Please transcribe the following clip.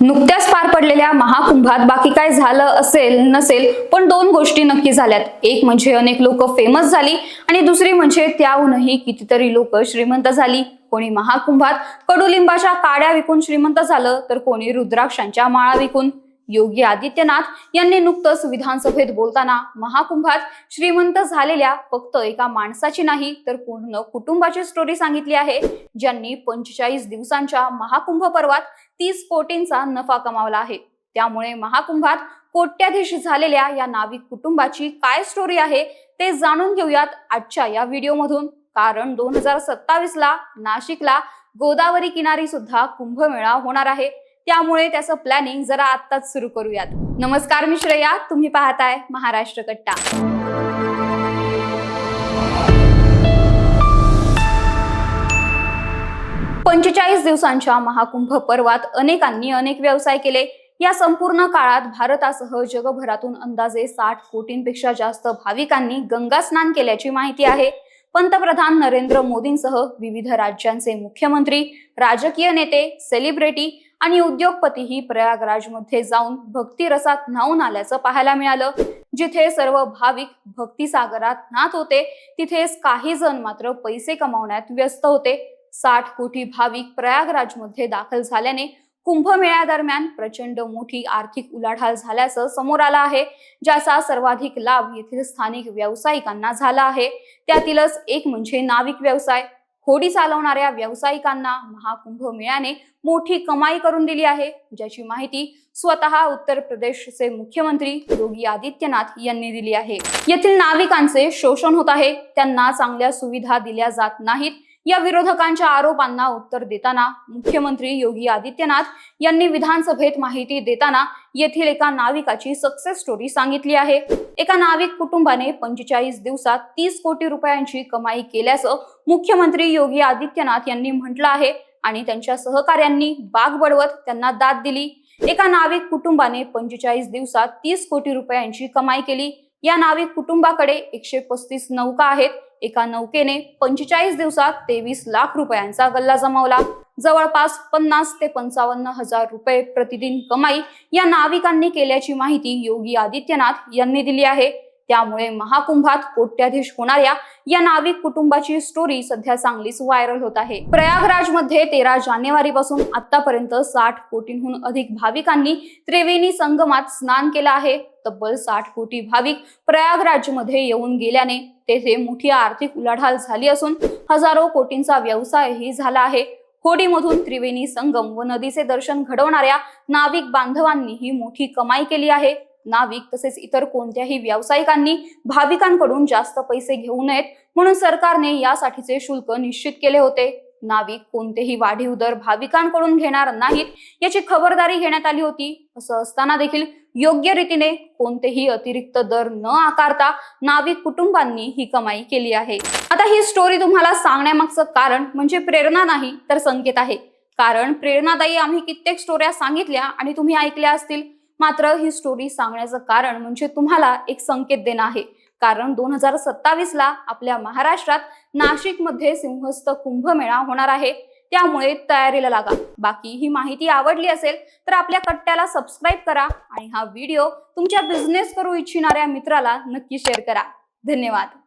नुकत्याच पार पडलेल्या महाकुंभात बाकी काय झालं असेल नसेल पण दोन गोष्टी नक्की झाल्यात. एक म्हणजे अनेक लोक फेमस झाली आणि दुसरी म्हणजे त्याहूनही कितीतरी लोक श्रीमंत झाली. कोणी महाकुंभात कडुलिंबाच्या काड्या विकून श्रीमंत झालं तर कोणी रुद्राक्षांच्या माळा विकून. योगी आदित्यनाथ यांनी नुकतंच विधानसभेत बोलताना महाकुंभात श्रीमंत झालेल्या फक्त एका माणसाची नाही तर पूर्ण कुटुंबाची स्टोरी सांगितली आहे ज्यांनी पंचेचाळीस दिवसांच्या महाकुंभ पर्वात तीस कोटींचा नफा कमावला आहे. त्यामुळे महाकुंभात कोट्याधीश झालेल्या या नाविक कुटुंबाची काय स्टोरी आहे ते जाणून घेऊयात आजच्या या व्हिडिओमधून. कारण दोन हजार सत्तावीस ला नाशिकला गोदावरी किनारी सुद्धा कुंभमेळा होणार आहे. त्यामुळे त्याचं प्लॅनिंग जरा आत्ताच सुरू करूयात. नमस्कार मी श्रेया तुम्ही पाहताय महाराष्ट्र कट्टा. पंचेचाळीस दिवसांच्या महाकुंभ पर्वात अनेकांनी अनेक व्यवसाय केले. या संपूर्ण काळात भारतासह जगभरातून अंदाजे साठ कोटींपेक्षा जास्त भाविकांनी गंगा स्नान केल्याची माहिती आहे. पंतप्रधान नरेंद्र मोदींसह विविध राज्यांचे मुख्यमंत्री राजकीय नेते सेलिब्रिटी आणि उद्योगपतीही प्रयागराजमध्ये जाऊन भक्तिरसात न्हावून आल्याचं पाहायला मिळालं. जिथे सर्व भाविक भक्तिसागरात न्हात होते तिथेच काही जण मात्र पैसे कमावण्यात व्यस्त होते. साठ कोटी भाविक प्रयागराजमध्ये दाखल झाल्याने कुंभमेळ्यादरम्यान प्रचंड मोठी आर्थिक उलाढाल झाल्याचं समोर आलं आहे ज्याचा सर्वाधिक लाभ येथील स्थानिक व्यावसायिकांना झाला आहे. त्यातीलच एक म्हणजे नाविक व्यवसाय. होडी चालवणाऱ्या व्यावसायिकांना महाकुंभ मेळ्याने मोठी कमाई करून दिली आहे. ज्याची माहिती स्वतः उत्तर प्रदेशचे मुख्यमंत्री योगी आदित्यनाथ यांनी दिली आहे. येथील नाविकांचे शोषण होत आहे. त्यांना चांगल्या सुविधा दिल्या जात नाहीत. या विरोधकांच्या आरोपांना उत्तर देताना मुख्यमंत्री योगी आदित्यनाथ यांनी विधानसभेत माहिती देताना येथील एका नाविकाची सक्सेस स्टोरी सांगितली आहे. एका नाविक कुटुंबाने पंचेचाळीस दिवसात तीस कोटी रुपयांची कमाई केल्याचं मुख्यमंत्री योगी आदित्यनाथ यांनी म्हटलं आहे आणि त्यांच्या सहकाऱ्यांनी बाग बडवत त्यांना दाद दिली. एका नाविक कुटुंबाने पंचेचाळीस दिवसात तीस कोटी रुपयांची कमाई केली. या नाविक कुटुंबाकडे एकशे पस्तीस नौका आहेत. एका नौकेने पंचेचाळीस दिवसात तेवीस लाख रुपयांचा गल्ला जमावला. जवळपास पन्नास ते पंचावन्न हजार रुपये प्रतिदिन कमाई या नाविकांनी केल्याची माहिती योगी आदित्यनाथ यांनी दिली आहे. त्यामुळे महाकुंभात कोट्याधीश होणाऱ्या या नाविक कुटुंबाची स्टोरी सध्या चांगलीच व्हायरल होत आहे. प्रयागराजमध्ये तेरा जानेवारी पासून आतापर्यंत साठ कोटींहून अधिक भाविकांनी त्रिवेणी संगमात स्नान केलं आहे. तब्बल साठ कोटी भाविक प्रयागराजमध्ये येऊन गेल्याने तेथे मोठी आर्थिक उलाढाल झाली असून हजारो कोटींचा व्यवसायही झाला आहे. होडीमधून त्रिवेणी संगम व नदीचे दर्शन घडवणाऱ्या नाविक बांधवांनीही मोठी कमाई केली आहे. नाविक तसेच इतर कोणत्याही व्यावसायिकांनी भाविकांकडून जास्त पैसे घेऊ नयेत म्हणून सरकारने यासाठीचे शुल्क निश्चित केले होते. नाविक कोणतेही वाढीव दर भाविकांकडून घेणार नाहीत याची खबरदारी घेण्यात आली होती. असं असताना देखील योग्य रीतीने कोणतेही अतिरिक्त दर न आकारता नाविक कुटुंबांनी ही कमाई केली आहे. आता ही स्टोरी तुम्हाला सांगण्यामागचं कारण म्हणजे प्रेरणा नाही तर संकेत आहे. कारण प्रेरणादायी आम्ही कित्येक स्टोऱ्या सांगितल्या आणि तुम्ही ऐकल्या असतील. मात्र ही स्टोरी सांगण्याचं कारण म्हणजे तुम्हाला एक संकेत देणं आहे. कारण दोन हजार सत्तावीस ला आपल्या महाराष्ट्रात नाशिकमध्ये सिंहस्थ कुंभमेळा होणार आहे. त्यामुळे तयारीला लागा. बाकी ही माहिती आवडली असेल तर आपल्या कट्ट्याला सबस्क्राईब करा आणि हा व्हिडिओ तुमच्या बिझनेस करू इच्छिणाऱ्या मित्राला नक्की शेअर करा. धन्यवाद.